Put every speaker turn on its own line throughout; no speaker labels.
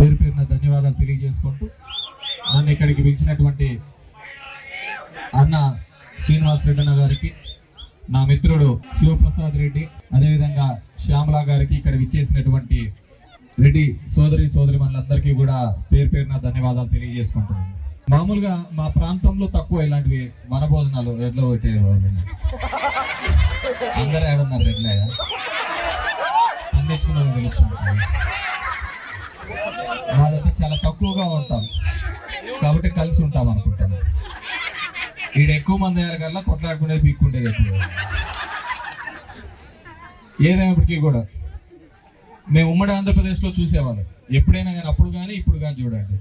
పేరు పేరున ధన్యవాదాలు తెలియజేసుకుంటూ నన్ను ఇక్కడికి పిలిచినటువంటి అన్న శ్రీనివాస్ రెడ్డన్న గారికి నా మిత్రుడు శివప్రసాద్ రెడ్డి అదేవిధంగా శ్యామలా గారికి ఇక్కడ విచ్చేసినటువంటి రెడ్డి సోదరి సోదరి మనందరికీ కూడా పేరు పేరున ధన్యవాదాలు తెలియజేసుకుంటున్నాను. మామూలుగా మా ప్రాంతంలో తక్కువ ఇలాంటివి వన భోజనాలు రెడ్లో ఒకటి అందరూ ఏడున్నారు రెడ్లే అందించుకున్నాను పిలుచుకుంటాను మాదైతే చాలా తక్కువగా ఉంటాం. కాబట్టి కలిసి ఉంటాం అనుకుంటాను ఈడ ఎక్కువ మంది అయ్యారు కల్లా కొట్లాడుకునేది పీక్కుండేది ఎక్కువ ఏదైనప్పటికీ కూడా మేము ఉమ్మడి ఆంధ్రప్రదేశ్లో చూసేవాళ్ళం. ఎప్పుడైనా కానీ అప్పుడు కానీ ఇప్పుడు కానీ చూడండి.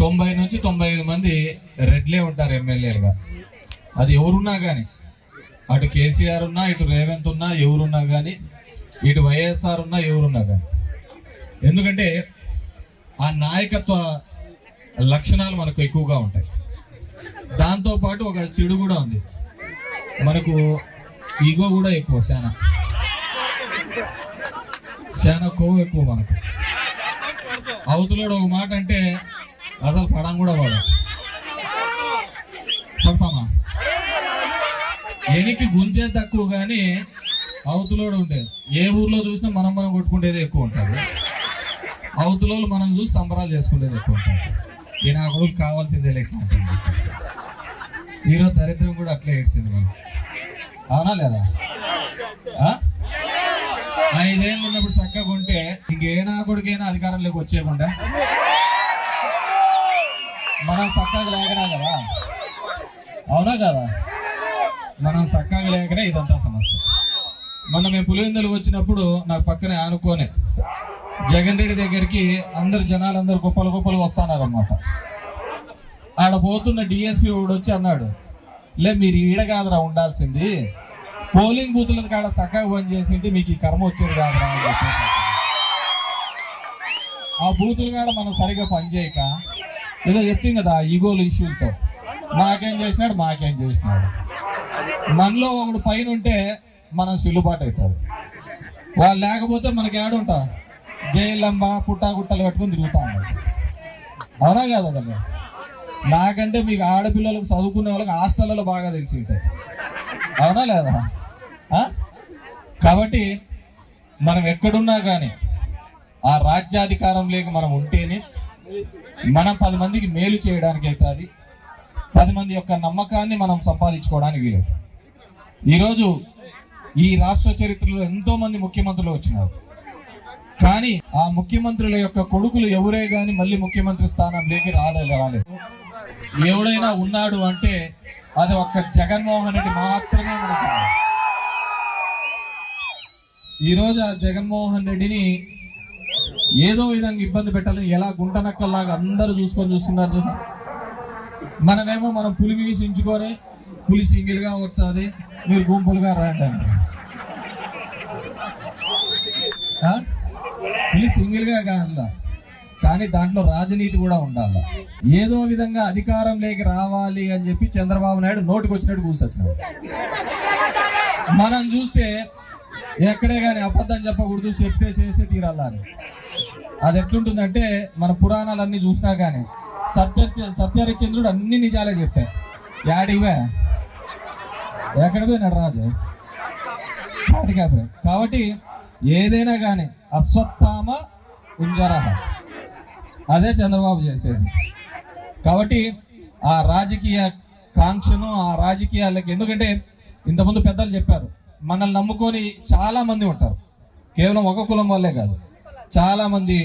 తొంభై నుంచి తొంభై ఐదు మంది రెడ్లే ఉంటారు ఎమ్మెల్యేలుగా. అది ఎవరున్నా కానీ అటు కేసీఆర్ ఉన్నా ఇటు రేవంత్ ఉన్నా ఎవరున్నా కానీ ఇటు వైఎస్ఆర్ ఉన్నా ఎవరున్నా కానీ. ఎందుకంటే ఆ నాయకత్వ లక్షణాలు మనకు ఎక్కువగా ఉంటాయి. దాంతో పాటు ఒక చెడు కూడా ఉంది. మనకు ఈగో కూడా ఎక్కువ శానా. శానా కొవ్వు ఎక్కువ మనకు. అవతలోడు ఒక మాట అంటే అసలు పడం కూడా పడం పడతామా? ఎనికి గుంజే తక్కువ కానీ అవతలోడు ఉండేది ఏ ఊర్లో చూసినా మనం మనం కొట్టుకునేది ఎక్కువ ఉంటుంది. అవతలోళ్ళు మనం చూసి సంబరాలు చేసుకునేది ఎక్కువ. ఈయన ఈ నా కొడుకు కావాల్సిందే లెక్క ఈరోజు దరిద్రం కూడా అట్లే ఏడ్చింది మనం అవునా లేదా? ఐదేళ్ళు ఉన్నప్పుడు చక్కగా ఉంటే ఇంకే నా కొడుకైనా అధికారంలోకి వచ్చేయకుండా? మనం చక్కగా లేకనా కదా? అవునా కదా? మనం చక్కగా లేకనే ఇదంతా సమస్య. మొన్న మేము పులివెందులు వచ్చినప్పుడు నాకు పక్కనే ఆనుకోనే జగన్ రెడ్డి దగ్గరికి అందరు జనాలు అందరు గొప్పలు కుప్పలు వస్తున్నారు అనమాట ఆడ పోతున్న డిఎస్పి వాడు వచ్చి అన్నాడు లే మీరు ఈడ కాదురా ఉండాల్సింది. పోలింగ్ బూతుల కాడ సక్కగా పని చేసింటే మీకు ఈ కర్మ వచ్చేది కాదురా అని ఆ బూతులు కాడ మనం సరిగా పని చేయక ఏదో చెప్తాం కదా ఈగోలు ఇష్యూలతో. మాకేం చేసినాడు మాకేం చేసినాడు. మనలో ఒకడు పైన ఉంటే మనం సిల్లుబాటు అవుతుంది వాళ్ళు లేకపోతే మనకి ఏడుంటా? జైలమ్మ పుట్టా గుట్టలు కట్టుకొని తిరుగుతా ఉన్నారు అవునా కదా కదా నాకంటే మీకు ఆడపిల్లలకు చదువుకునే వాళ్ళకి హాస్టళ్ళలో బాగా తెలిసి ఉంటాయి. అవునా లేదా? కాబట్టి మనం ఎక్కడున్నా కానీ ఆ రాజ్యాధికారం లేక మనం ఉంటేనే మనం పది మందికి మేలు చేయడానికి అవుతుంది. పది మంది యొక్క నమ్మకాన్ని మనం సంపాదించుకోవడానికి వీలవుతుంది. ఈరోజు ఈ రాష్ట్ర చరిత్రలో ఎంతోమంది ముఖ్యమంత్రులు వచ్చినారు. కానీ ఆ ముఖ్యమంత్రుల యొక్క కొడుకులు ఎవరే గాని మళ్ళీ ముఖ్యమంత్రి స్థానంలోకి రాలేదు రాలేదు. ఎవడైనా ఉన్నాడు అంటే అది ఒక్క జగన్మోహన్ రెడ్డి మాత్రమే మనకు ఆ జగన్మోహన్ రెడ్డిని ఏదో విధంగా ఇబ్బంది పెట్టాలని ఎలా గుంటనక్కల్లాగా అందరూ చూసుకొని చూస్తున్నారు చూసా? మనమేమో మనం పులి వీసించుకొని పులి సింగిల్గా వచ్చాది మీరు గుంపులుగా రండి అది ఆ? సింగిల్గా కాదు కానీ దాంట్లో రాజనీతి కూడా ఉండాలి. ఏదో విధంగా అధికారం లేక రావాలి అని చెప్పి చంద్రబాబు నాయుడు నోటికి వచ్చినట్టు కూర్చొచ్చినాడు మనం చూస్తే ఎక్కడే కానీ అబద్ధం చెప్పకూడదు చెప్తే చేసే తీరాలని అది ఎట్లుంటుందంటే మన పురాణాలన్నీ చూసినా కానీ సత్య సత్యహరిచంద్రుడు అన్ని నిజాలే చెప్పాయి యాడివే ఎక్కడ పోయినాడు రాజు? కాబట్టి ఏదైనా కానీ అశ్వత్థామ కుంజరహ అదే చంద్రబాబు చేసేది. కాబట్టి ఆ రాజకీయ కాంక్షను ఆ రాజకీయాలకి ఎందుకంటే ఇంతకుముందు పెద్దలు చెప్పారు మనల్ని నమ్ముకొని చాలా మంది ఉంటారు. కేవలం ఒక కులం వల్లే కాదు. చాలా మంది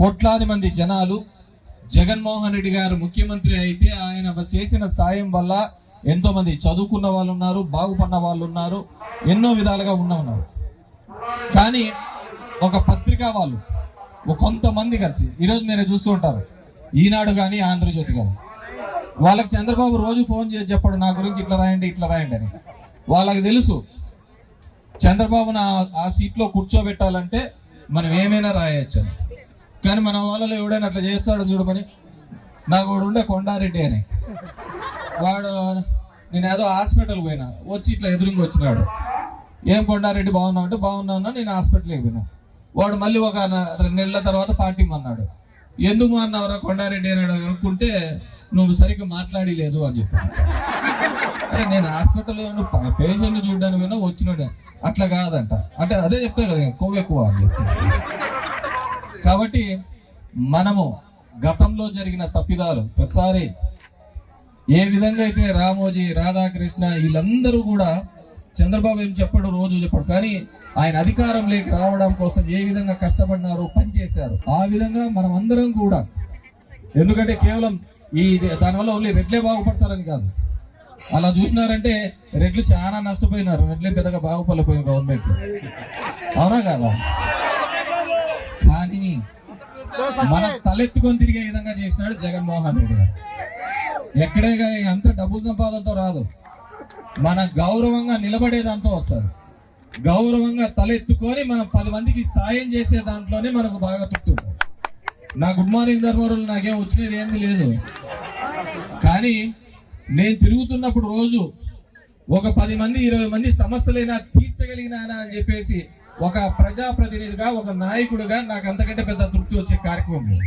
కోట్లాది మంది జనాలు జగన్మోహన్ రెడ్డి గారు ముఖ్యమంత్రి అయితే ఆయన చేసిన సాయం వల్ల ఎంతో మంది చదువుకున్న వాళ్ళు ఉన్నారు బాగుపడిన వాళ్ళు ఉన్నారు ఎన్నో విధాలుగా ఉన్న ఉన్నారు. కానీ ఒక పత్రిక వాళ్ళు కొంతమంది కలిసి ఈరోజు మీరు చూస్తూ ఉంటారు ఈనాడు కానీ ఆంధ్రజ్యోతి కానీ వాళ్ళకి చంద్రబాబు రోజు ఫోన్ చేసి చెప్పాడు నా గురించి ఇట్లా రాయండి ఇట్లా రాయండి అని. వాళ్ళకి తెలుసు చంద్రబాబును ఆ- ఆ సీట్లో కూర్చోబెట్టాలంటే మనం ఏమైనా రాయొచ్చు కానీ మన వాళ్ళలో ఎవడైనా అట్లా చేస్తాడు చూడమని నాకు వాడు ఉండే కొండారెడ్డి అని. వాడు నేను ఏదో హాస్పిటల్ పోయినా వచ్చి ఇట్లా ఎదురుగా వచ్చినాడు. ఏం కొండారెడ్డి బాగున్నావు అంటే బాగున్నావు నేను హాస్పిటల్కి పోయినా. వాడు మళ్ళీ ఒక రెండు నెలల తర్వాత పార్టీ అన్నాడు ఎందుకు అన్నవరా కొండారెడ్డి అని అనుకుంటే నువ్వు సరిగ్గా మాట్లాడి లేదు అని చెప్పాను అరే నేను హాస్పిటల్లో పేషెంట్ చూడడానికి పోయినా వచ్చినాడు. అట్లా కాదంట. అంటే అదే చెప్తా కదా కొవ్వు ఎక్కువ అని చెప్పేసి కాబట్టి మనము గతంలో జరిగిన తప్పిదాలు ప్రతిసారి ఏ విధంగా అయితే రామోజీ రాధాకృష్ణ వీళ్ళందరూ కూడా చంద్రబాబు ఏం చెప్పాడు రోజు చెప్పాడు. కానీ ఆయన అధికారంలోకి రావడం కోసం ఏ విధంగా కష్టపడినారు పనిచేశారు. ఆ విధంగా మనం అందరం కూడా. ఎందుకంటే కేవలం ఈ దానివల్ల ఓన్లీ రెడ్లే బాగుపడతారని కాదు. అలా చూసినారంటే రెడ్లు చాలా నష్టపోయినారు. రెడ్లే పెద్దగా బాగుపడలేకపోయింది గవర్నమెంట్ అవునా కాదా? కానీ మన తలెత్తుకొని తిరిగే విధంగా చేసినాడు జగన్మోహన్ రెడ్డి గారు. ఎక్కడే కానీ అంత డబ్బు సంపాదనతో రాదు. మన గౌరవంగా నిలబడే దాంతో వస్తారు. గౌరవంగా తలెత్తుకొని మనం పది మందికి సాయం చేసే దాంట్లోనే మనకు బాగా తృప్తి ఉంటుంది నా గుడ్ మార్నింగ్ ధర్మవరం నాకేం వచ్చినది ఏమీ లేదు. కానీ నేను తిరుగుతున్నప్పుడు రోజు ఒక పది మంది ఇరవై మంది సమస్యలైనా తీర్చగలిగినానా అని చెప్పేసి ఒక ప్రజాప్రతినిధిగా ఒక నాయకుడిగా నాకు అంతకంటే పెద్ద తృప్తి వచ్చే కార్యక్రమం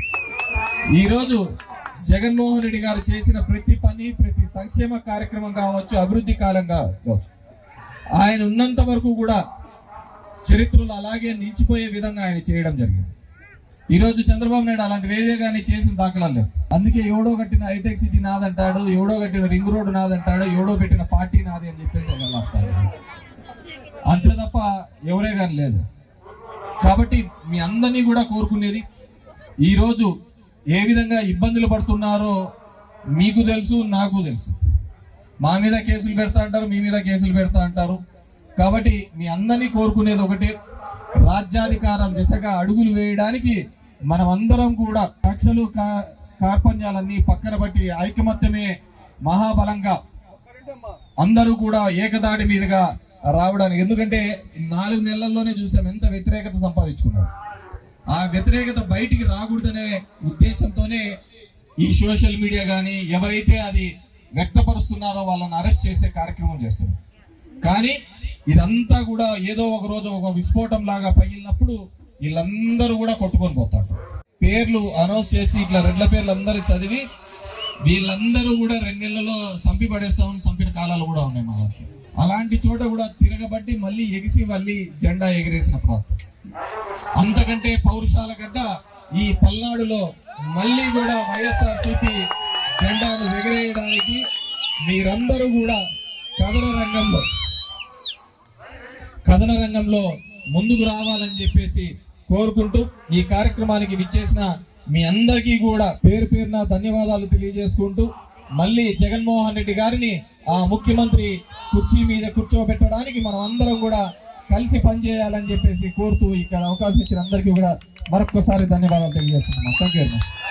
ఈరోజు జగన్మోహన్ రెడ్డి గారు చేసిన ప్రతి పని ప్రతి సంక్షేమ కార్యక్రమం కావచ్చు అభివృద్ధి కాలం కావచ్చు ఆయన ఉన్నంత వరకు కూడా చరిత్రలో అలాగే నిలిచిపోయే విధంగా ఆయన చేయడం జరిగింది. ఈరోజు చంద్రబాబు నాయుడు అలాంటి వేదే కానీ చేసిన దాఖలాలు లేవు. అందుకే ఎవడో కట్టిన హైటెక్ సిటీ నాదంటాడు ఎవడో కట్టిన రింగ్ రోడ్ నాదంటాడు ఎవడో పెట్టిన పార్టీ నాది అని చెప్పేసి వెళ్ళాడతాడు అంతే తప్ప ఎవరే కానీ లేదు. కాబట్టి మీ అందరినీ కూడా కోరుకునేది ఈరోజు ఏ విధంగా ఇబ్బందులు పడుతున్నారో మీకు తెలుసు నాకు తెలుసు. మా మీద కేసులు పెడతా అంటారు మీ మీద కేసులు పెడతా అంటారు. కాబట్టి మీ అందరినీ కోరుకునేది ఒకటే రాజ్యాధికారం దిశగా అడుగులు వేయడానికి మనమందరం కూడా కక్షలు కా- కార్పణ్యాలన్నీ పక్కన బట్టి ఐకమత్యమే మహాబలంగా అందరూ కూడా ఏకదాడి మీదుగా రావడానికి. ఎందుకంటే నాలుగు నెలల్లోనే చూసాం ఎంత వ్యతిరేకత సంపాదించుకున్నారు. ఆ వ్యతిరేకత బయటికి రాకూడదనే ఉద్దేశంతోనే ఈ సోషల్ మీడియా కానీ ఎవరైతే అది వ్యక్తపరుస్తున్నారో వాళ్ళని అరెస్ట్ చేసే కార్యక్రమం చేస్తున్నారు. కానీ ఇదంతా కూడా ఏదో ఒక రోజు ఒక విస్ఫోటం లాగా పగిలినప్పుడు వీళ్ళందరూ కూడా కొట్టుకొని పోతారు. పేర్లు అనౌన్స్ చేసి ఇట్లా రెడ్ల పేర్లు అందరూ చదివి వీళ్ళందరూ కూడా రెండు నెలల్లో సంపి పడేస్తామని సంపిన కాలాలు కూడా ఉన్నాయి మా అలాంటి చోట కూడా తిరగబట్టి మళ్ళీ ఎగిసి మళ్ళీ జెండా ఎగిరేసిన ప్రాంతం. అంతకంటే పౌరుషాల గడ్డ ఈ పల్నాడులో మళ్ళీ కూడా వైఎస్ఆర్సిపి జెండాను ఎగిరేయడానికి మీరందరూ కూడా కథన రంగంలో కథన రంగంలో ముందుకు రావాలని చెప్పేసి కోరుకుంటూ ఈ కార్యక్రమానికి విచ్చేసిన మీ అందరికీ కూడా పేరు పేరున ధన్యవాదాలు తెలియజేసుకుంటూ మళ్ళీ జగన్మోహన్ రెడ్డి గారిని ఆ ముఖ్యమంత్రి కుర్చీ మీద కూర్చోబెట్టడానికి మనం అందరం కూడా కలిసి పనిచేయాలని చెప్పేసి కోరుతూ ఇక్కడ అవకాశం ఇచ్చిన అందరికీ కూడా మరొకసారి ధన్యవాదాలు తెలియజేస్తున్నాం. Thank you